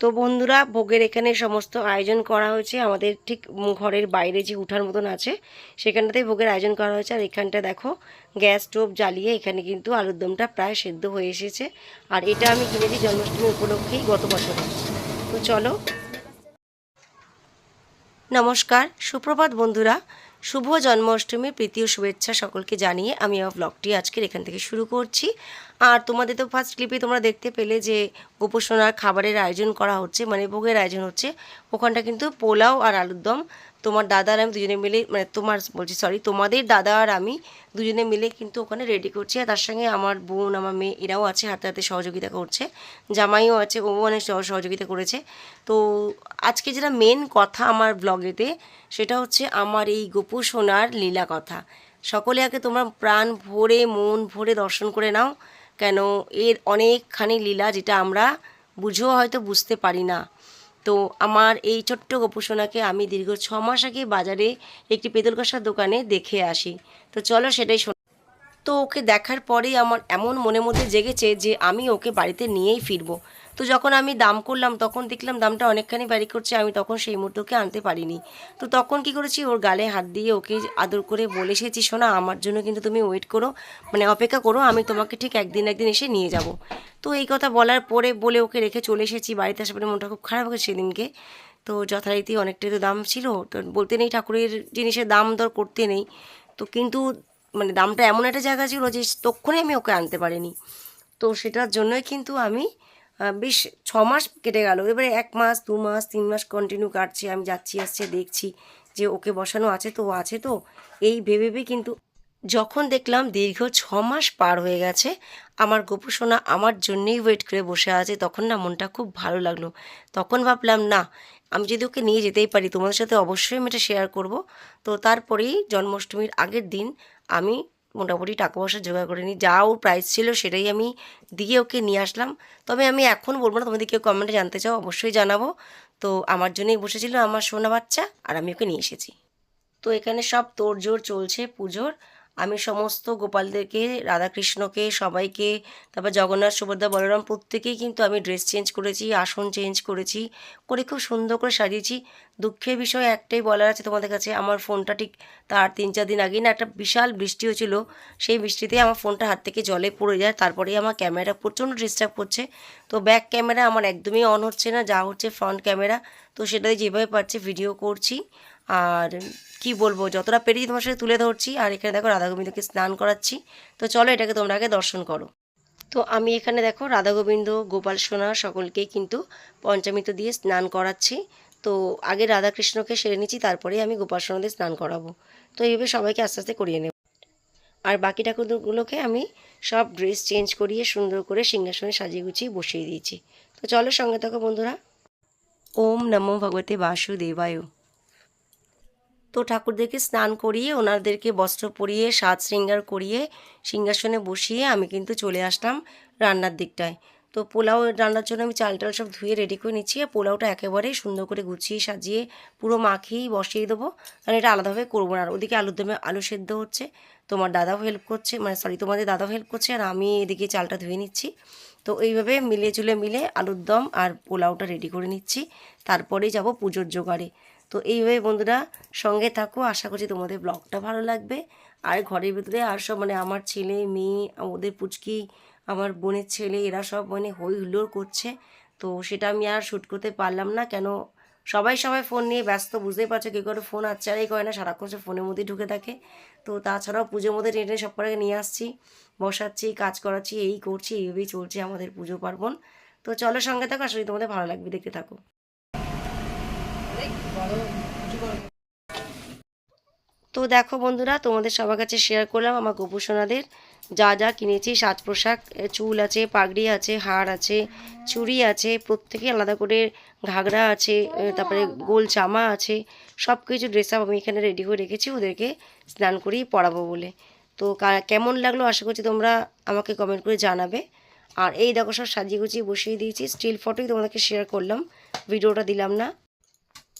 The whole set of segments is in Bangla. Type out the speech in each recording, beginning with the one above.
তো বন্ধুরা, ভোগের এখানে সমস্ত আয়োজন করা হয়েছে। আমাদের ঠিক ঘরের বাইরে যে উঠার মতন আছে, সেখানটাতেই ভোগের আয়োজন করা হয়েছে। আর এখানটা দেখো, গ্যাস স্টোভ জ্বালিয়ে এখানে কিন্তু আলুর দমটা প্রায় সেদ্ধ হয়ে এসেছে। আর এটা আমি কিনেছি জন্মাষ্টমী উপলক্ষেই গত বছরে। তো চলো। নমস্কার, সুপ্রভাত বন্ধুরা। শুভ জন্মাষ্টমীর প্রীতি ও শুভেচ্ছা সকলকে জানিয়ে আমি আমার ব্লগটি আজকের এখান থেকে শুরু করছি। আর তোমাদের তো ফার্স্ট ক্লিপে তোমরা দেখতে পেলে যে গোপোষণার খাবারের আয়োজন করা হচ্ছে মানে ভোগের আয়োজন হচ্ছে। ওখানটা কিন্তু পোলাও আর আলুর দম। তোমার দাদা আর আমি দুজনে মিলে মানে তোমার বলছি সরি তোমাদের দাদা আর আমি দুজনে মিলে কিন্তু ওখানে রেডি করছি। আর তার সঙ্গে আমার বোন, আমার মেয়ে, এরাও আছে, হাতে হাতে সহযোগিতা করছে। জামাইও আছে, ও অনেক সহ- সহযোগিতা করেছে। তো আজকে যেটা মেন কথা আমার ব্লগেতে সেটা হচ্ছে আমার এই গোপু সোনার লীলা কথা। সকলে আগে তোমরা প্রাণ ভরে, মন ভরে দর্শন করে নাও। কেন? এর অনেকখানি লীলা যেটা আমরা বুঝেও হয়তো বুঝতে পারি না। তো আমার এই ছোট্ট গোপুসোনাকে আমি দীর্ঘ ছ মাস আগে বাজারে একটি পেতল কষার দোকানে দেখে আসি। তো চলো সেটাই শোনো। তো ওকে দেখার পরেই আমার এমন মনে মধ্যে জেগেছে যে আমি ওকে বাড়িতে নিয়েই ফিরবো। তো যখন আমি দাম করলাম, তখন দেখলাম দামটা অনেকখানি বাড়ি করছে, আমি তখন সেই মুহূর্তে ওকে আনতে পারিনি। তো তখন কি করেছি? ওর গালে হাত দিয়ে ওকে আদর করে বলে এসেছি শোনা আমার জন্য কিন্তু তুমি ওয়েট করো মানে অপেক্ষা করো, আমি তোমাকে ঠিক একদিন একদিন এসে নিয়ে যাব। তো এই কথা বলার পরে বলে ওকে রেখে চলে এসেছি, বাড়িতে আসার পরে মনটা খুব খারাপ হয়েছে সেদিনকে। তো যথারীতি অনেকটাই তো দাম ছিল, তো বলতে নেই ঠাকুরের জিনিসের দাম দর করতে নেই। তো কিন্তু মানে দামটা এমন একটা জায়গা ছিল যে তক্ষণে আমি ওকে আনতে পারিনি। তো সেটার জন্যই কিন্তু আমি বেশ ছ মাস কেটে গেল। এবারে এক মাস, দু মাস, তিন মাস কন্টিনিউ কাটছে। আমি যাচ্ছি, আসছে, দেখছি যে ওকে বসানো আছে তো আছে তো। এই ভেবে ভেবে কিন্তু যখন দেখলাম দীর্ঘ ছ মাস পার হয়ে গেছে, আমার গোপু সোনা আমার জন্যেই ওয়েট করে বসে আছে। তখন না মনটা খুব ভালো লাগল। তখন ভাবলাম, না, আমি যদি ওকে নিয়ে যেতেই পারি, তোমাদের সাথে অবশ্যই আমি এটা শেয়ার করব। তো তারপরেই জন্মাষ্টমীর আগের দিন আমি মোটামুটি টাকা পয়সা জোগাড় করে নিই। যা ওর প্রাইস ছিল সেটাই আমি দিয়ে ওকে নিয়ে আসলাম। তবে আমি এখন বলব না, তোমাদের কেউ কমেন্টে জানতে চাও অবশ্যই জানাব। তো আমার জন্যই বসেছিল আমার সোনা বাচ্চা আর আমি ওকে নিয়ে এসেছি। তো এখানে সব তোড়জোড় চলছে পুজোর। আমি সমস্ত গোপালদেরকে, রাধাকৃষ্ণকে, সবাইকে, তারপর জগন্নাথ, সুভদ্রা, বলরাম প্রত্যেকেই কিন্তু আমি ড্রেস চেঞ্জ করেছি, আসন চেঞ্জ করেছি, করে খুব সুন্দর করে সাজিয়েছি। দুঃখের বিষয় একটাই বলার আছে তোমাদের কাছে, আমার ফোনটা ঠিক তার তিন চার দিন আগেই না একটা বিশাল বৃষ্টি হয়েছিল, সেই বৃষ্টিতে আমার ফোনটা হাত থেকে জলে পড়ে যায়, তারপরে আমার ক্যামেরা প্রচণ্ড ডিস্টার্ব করছে। তো ব্যাক ক্যামেরা আমার একদমই অন হচ্ছে না, যা হচ্ছে ফ্রন্ট ক্যামেরা তো সেটাতে যেভাবে পারছি ভিডিও করছি। আর কি বলব, যতটা পেরেছি তোমার সাথে তুলে ধরছি, আর এখানে দেখো রাধা গোবিন্দকে স্নান করাচ্ছি। তো চলো এটাকে তোমরা আগে দর্শন করো। তো আমি এখানে দেখো রাধা গোবিন্দ গোপাল সোনা সকলকেই কিন্তু পঞ্চামৃত দিয়ে স্নান করাচ্ছি। তো আগে রাধাকৃষ্ণকে সেরে নিচ্ছি তারপরে আমি গোপাল সোনাদের স্নান করাবো। তো এইভাবে সবাইকে আস্তে আস্তে করিয়ে নেব। আর বাকি ঠাকুরগুলোকে আমি সব ড্রেস চেঞ্জ করিয়ে সুন্দর করে সিংহাসনে সাজিয়ে গুছিয়ে বসিয়ে দিয়েছি। তো চলো সঙ্গে থাকো বন্ধুরা। ওম নমো ভগবতে বাসুদেবায়। তো ঠাকুরদেরকে স্নান করিয়ে, ওনাদেরকে বস্ত্র পরিয়ে সাজ শৃঙ্গার করিয়ে, সিংহাসনে বসিয়ে আমি কিন্তু চলে আসলাম রান্নার দিকটায়। তো পোলাও রান্নার জন্য আমি চাল টাল সব ধুয়ে রেডি করে নিচ্ছি আর পোলাওটা একেবারে সুন্দর করে গুছিয়ে সাজিয়ে পুরো মাখিয়েই বসিয়ে দেবো। কারণ এটা আলাদাভাবে করব না। আর ওদিকে আলুর দমে আলু সেদ্ধ হচ্ছে। তোমার দাদাও হেল্প করছে। মানে সরি তোমাদের দাদাও হেল্প করছে আর আমি এদিকে চালটা ধুয়ে নিচ্ছি। তো এইভাবে মিলে চুলে মিলে আলুর দম আর পোলাওটা রেডি করে নিচ্ছি। তারপরেই যাব পুজোর জোগাড়ে। তো এইভাবে বন্ধুরা সঙ্গে থাকো। আশা করছি তোমাদের ব্লগটা ভালো লাগবে। আর ঘরের ভিতরে আর সব মানে আমার ছেলে, মেয়ে, ওদের পুচকি, আমার বোনের ছেলে, এরা সব মানে হই হুল্লোড় করছে। তো সেটা আমি আর শ্যুট করতে পারলাম না। কেন? সবাই সবাই ফোন নিয়ে ব্যস্ত, বুঝতেই পারছ কেউ করে ফোন আচ্ছারাই করে না, সারাক্ষণ সে ফোনের মধ্যেই ঢুকে থাকে। তো তাছাড়াও পুজোর মধ্যে টেনে সব কটাকে নিয়ে আসছি। বসাচ্ছি, কাজ করাচ্ছি, এই করছি, এইভাবেই চলছে আমাদের পুজো পার্বণ। তো চলো সঙ্গে থাকো আসলে তোমাদের ভালো লাগবে, দেখতে থাকো। তো দেখো বন্ধুরা, তোমাদের সবার কাছে শেয়ার করলাম আমার গোপুসোনাদের যা যা কিনেছি, সাজ পোশাক চুল আছে, পাগড়ি আছে, হার আছে, চুড়ি আছে, প্রত্যেকে আলাদা করে ঘাগরা আছে তারপরে গোল জামা আছে সব কিছু ড্রেস আপ আমি এখানে রেডি করে রেখেছি, ওদেরকে স্নান করেই পরাবো বলে। তো কেমন লাগল আশা করছি তোমরা আমাকে কমেন্ট করে জানাবে। আর এই দেখো সব সাজিয়ে গুছিয়ে বসিয়ে দিয়েছি স্টিল ফটোই তোমাদেরকে শেয়ার করলাম, ভিডিওটা দিলাম না।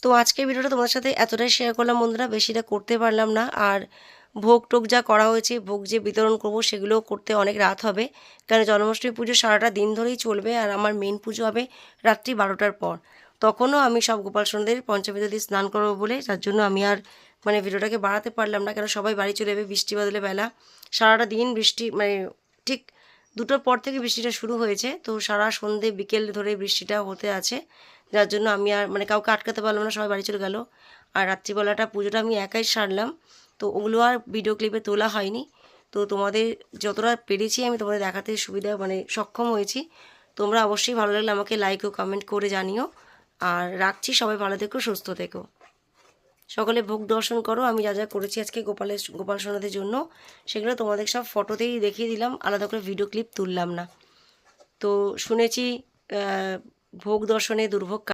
তো আজকের ভিডিওটা তোমাদের সাথে এতটাই শেয়ার করলাম বন্ধুরা বেশিটা করতে পারলাম না। আর ভোগ টোগ যা করা হয়েছে, ভোগ যে বিতরণ করব সেগুলো করতে অনেক রাত হবে কারণ জন্মাষ্টমী পুজো সারাটা দিন ধরেই চলবে আর আমার মেন পুজো হবে রাত্রি বারোটার পর। তখনও আমি সব গোপাল সন্ধ্যের পঞ্চমীতে স্নান করব বলে, যার জন্য আমি আর মানে ভিডিওটাকে বাড়াতে পারলাম না, কেন সবাই বাড়ি চলে যাবে, বৃষ্টি বাদলে বেলা। সারাটা দিন বৃষ্টি মানে ঠিক দুটোর পর থেকে বৃষ্টিটা শুরু হয়েছে। তো সারা সন্ধে, বিকেল ধরে বৃষ্টিটা হতে আছে। যার জন্য আমি আর মানে কাউকে আটকাতে পারলাম না, সবাই বাড়ি চলে গেল। আর রাত্রিবেলাটা পুজোটা আমি একাই সারলাম। তো ওগুলো আর ভিডিও ক্লিপে তোলা হয়নি। তো তোমাদের যতটা পেরেছি আমি তোমাদের দেখাতে সুবিধা মানে সক্ষম হয়েছি। তোমরা অবশ্যই ভালো লাগলে আমাকে লাইক ও কমেন্ট করে জানিও। আর রাখছি, সবাই ভালো থেকো, সুস্থ থেকো। সকলে ভোগ দর্শন করো, আমি যা যা করেছি আজকে গোপালের, গোপাল সোনাদের জন্য, সেগুলো তোমাদের সব ফটোতেই দেখিয়ে দিলাম, আলাদা করে ভিডিও ক্লিপ তুললাম না। তো শুনেছি ভোগ দর্শনে দুর্ভোগ